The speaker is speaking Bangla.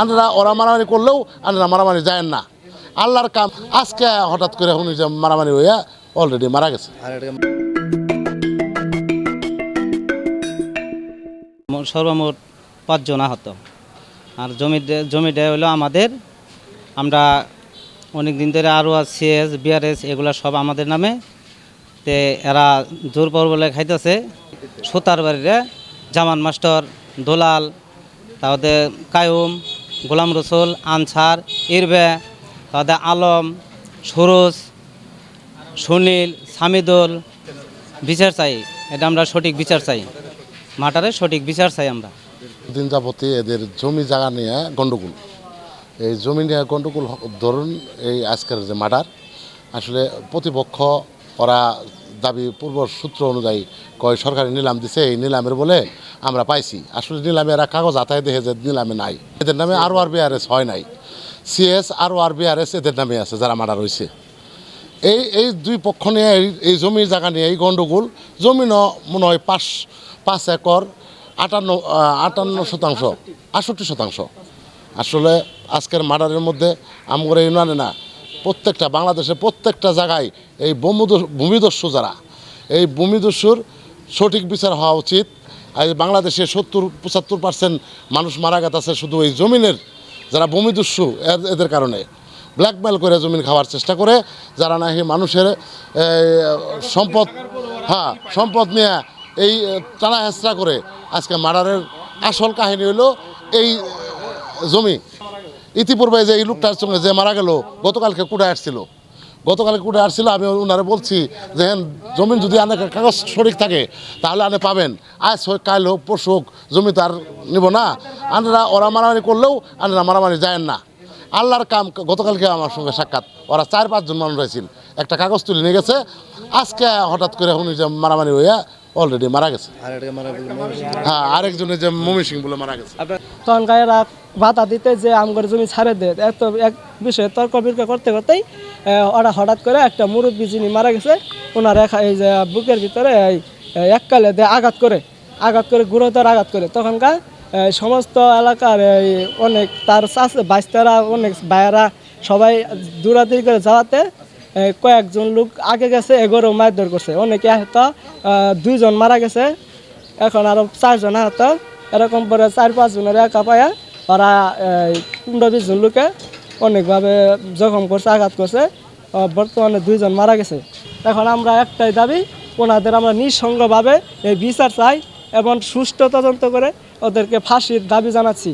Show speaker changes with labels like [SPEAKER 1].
[SPEAKER 1] আনারা ওরা মারামারি করলেও আনারা মারামারি যায় না। আল্লাহর কাম। আজকে হঠাৎ করে শুনি যে মারামারি হইয়া অলরেডি মারা গেছে।
[SPEAKER 2] সর্বমোট পাঁচজন আহত। আর জমি জমি জমিটা হলো আমাদের। আমরা অনেক দিন ধরে আরও সিএস, বিআরএস এগুলো সব আমাদের নামে। তে এরা জোর পর বলে খাইতেছে। সুতার বাড়িরে জামান মাস্টার, দোলাল তাদের কায়ুম গোলাম রসুল, আনসার, ইরবে তাদের আলম, সুরজ, সুনীল, সামিদুল, বিচার চাই। এটা আমরা সঠিক বিচার চাই। মাটারে সঠিক বিচার চাই আমরা।
[SPEAKER 1] দিন যাবতী এদের জমি জায়গা নিয়ে গণ্ডগোল। এই জমি নিয়ে গণ্ডগোল ধরুন এই আজকের যে মার্ডার আসলে প্রতিপক্ষ ওরা দাবি পূর্ব সূত্র অনুযায়ী কয় সরকারি নিলাম দিছে, এই নিলামের বলে আমরা পাইছি। আসলে নিলামে এরা কাগজ আতায় দেখে যে নিলামে নাই। এদের নামে আরও আর বিআরএস হয় নাই। সিএস আরও আর বিআরএস এদের নামে আছে যারা মার্ডার হয়েছে এই এই দুই পক্ষ নিয়ে এই- জমির জায়গা নিয়ে, এই গণ্ডগোল জমি ন, মনে হয় পাঁচ পাঁচ একর, আটান্ন আটান্ন শতাংশ আষট্টি শতাংশ। আসলে আজকের মার্ডারের মধ্যে আমরা ইউনিয়নে না, প্রত্যেকটা বাংলাদেশের প্রত্যেকটা জায়গায় এই ভূমিদস্যু যারা, এই ভূমিদস্যুর সঠিক বিচার হওয়া উচিত। এই বাংলাদেশে সত্তর, পঁচাত্তর পার্সেন্ট মানুষ মারা গেছে শুধু এই জমিনের, যারা ভূমিদস্যু এ- এদের কারণে। ব্ল্যাকমেল করে জমিন খাওয়ার চেষ্টা করে, যারা নাকি মানুষের সম্পদ হ্যাঁ সম্পদ নিয়ে এই টানা হেঁচড়া করে, আজকে মার্ডারের আসল কাহিনী হলো এই জমি। ইতিপূর্বে যে এই লোকটার সঙ্গে যে মারা গেল, গতকালকে কুড়ে আসছিল। গতকালকে কোর্টে আসছিল, আমি ওনারে বলছি যে হ্যাঁ জমিন যদি আনে কাগজ সঠিক থাকে, তাহলে আনে পাবেন। আজ হোক, কাল হোক, পরশু হোক, জমি তো আর নিব না। আনারা ওরা মারামারি করলেও আনারা মারামারি যায় না। আল্লাহর কাম, গতকালকে আমার সঙ্গে সাক্ষাৎ। ওরা চার পাঁচজন মানুষ হয়েছিল একটা কাগজ তুলে নিয়ে গেছে। আজকে হঠাৎ করে শুনি যে মারামারি হইয়া অলরেডি মারা গেছে। হ্যাঁ আরেকজনের যে মমি সিং বলে মারা গেছে।
[SPEAKER 3] তখন গায়েরা বাধা দিতে যে আমগর জমি ছাড়ে দে এত এক বিষয়ে তর্ক বির্ক করতে করতেই ওরা হঠাৎ করে একটা মুরব্বী যিনি মারা গেছে ওনার এক- এই যে বুকের ভিতরে এককালে দিয়ে আঘাত করে আঘাত করে গুরুতর আঘাত করে। তখনকার সমস্ত এলাকার এই অনেক তার চাষ বাইস্তারা অনেক ভাইয়েরা সবাই দূরাদূরি করে যাওয়াতে কয়েকজন লোক আগে গেছে এগোরও মারধর করছে। অনেকে হয়তো আহ, দুইজন মারা গেছে। এখন আরও চারজন আহত। এরকম করে চার পাঁচজনের একা পায়া ওরা পনেরো বিশ জন লোকে অনেকভাবে জখম করছে আঘাত করছে। বর্তমানে দুইজন মারা গেছে। এখন আমরা একটাই দাবি ওনাদের আমরা নিঃসঙ্গভাবে এই বিচার চাই এবং সুষ্ঠু তদন্ত করে ওদেরকে ফাঁসির দাবি জানাচ্ছি।